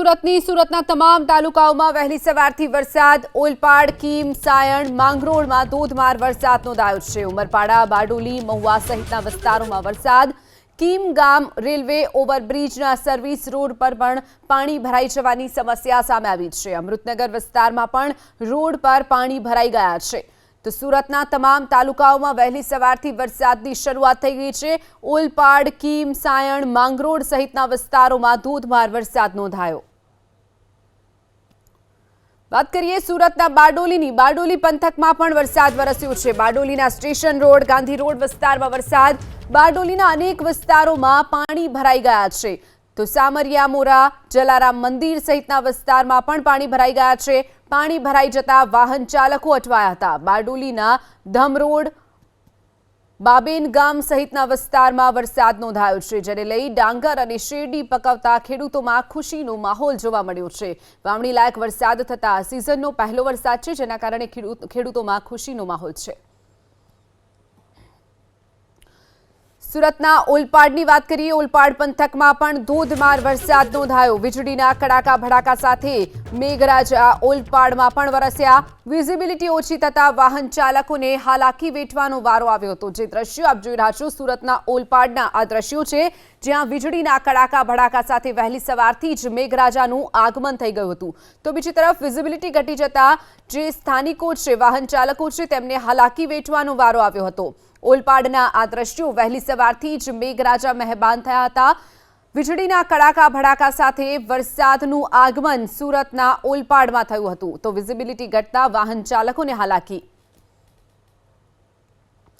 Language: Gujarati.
સુરતની, સુરતના તમામ તાલુકાઓમાં વહેલી સવારથી વરસાદ, ઓલપાડ, કીમ, સાયણ, માંગરોળમાં ધોધમાર વરસાદ નોંધાયો છે. ઉમરપાડા, બારડોલી, મહુવા સહિતના વિસ્તારોમાં વરસાદ. કીમ ગામ, રેલવે, ઓવરબ્રિજના સર્વિસ રોડ પર પણ પાણી ભરાઈ જવાની સમસ્યા સામે આવી છે. અમૃતનગર વિસ્તારમાં પણ રોડ પર પાણી ભરાઈ ગયા છે. તો સુરતના તમામ તાલુકાઓમાં વહેલી સવારથી વરસાદની શરૂઆત થઈ ગઈ છે. ઓલપાડ, કીમ, સાયણ, માંગરોળ સહિતના વિસ્તારોમાં ધોધમાર વરસાદ નોંધાયો. વાત કરીએ સુરતના બારડોલીની. બારડોલી પંથકમાં પણ વરસાદ વરસ્યો છે. બારડોલીના સ્ટેશન રોડ, ગાંધી રોડ વિસ્તારમાં વરસાદ. બારડોલીના અનેક વિસ્તારોમાં પાણી ભરાઈ ગયા છે. તો સામરિયા મોરા, જલારામ મંદિર સહિતના વિસ્તારમાં પણ પાણી ભરાઈ ગયા છે. પાણી ભરાઈ જતા વાહન ચાલકો અટવાયા હતા. બારડોલીના ધમરોડ બાબેન ગામ સહિતના વિસ્તારમાં વરસાદ નોંધાયો છે, જેને લઈ ડાંગર અને શેરડી પકવતા ખેડૂતોમાં ખુશીનો માહોલ જોવા મળ્યો છે. વાવણી લાયક વરસાદ થતા સિઝનનો પહેલો વરસાદ છે, જેના કારણે ખેડૂત ખેડૂતોમાં ખુશીનો માહોલ છે. સુરતના ઓલપાડની વાત કરીએ, ઓલપાડ પંથકમાં પણ ધોધમાર વરસાદ નોંધાયો વીજળીના કડાકા ભડાકા સાથે મેઘરાજા ઓલપાડમાં પણ વરસ્યા. વિઝિબિલિટી ઓછી થતા વાહન ચાલકોને હાલાકી વેઠવાનો વારો આવ્યો હતો. જે દ્રશ્યો આપ જોઈ રહ્યા છો, સુરતના ઓલપાડના આ દ્રશ્યો છે, જ્યાં વીજળીના કડાકા ભડાકા સાથે વહેલી સવારથી જ મેઘરાજાનું આગમન થઈ ગયું હતું. તો બીજી તરફ વિઝિબિલિટી ઘટી જતા જે સ્થાનિકો છે, વાહન ચાલકો છે, તેમને હાલાકી વેઠવાનો વારો આવ્યો હતો. ઓલપાડના આ દ્રશ્યો વહેલી સવારથી જ મેઘરાજા મહેબાન થયા હતા. વીજળીના કડાકા ભડાકા સાથે વરસાદનું આગમન સુરતના ઓલપાડમાં થયું હતું. તો વિઝિબિલિટી ઘટતા વાહન ચાલકોને હાલાકી.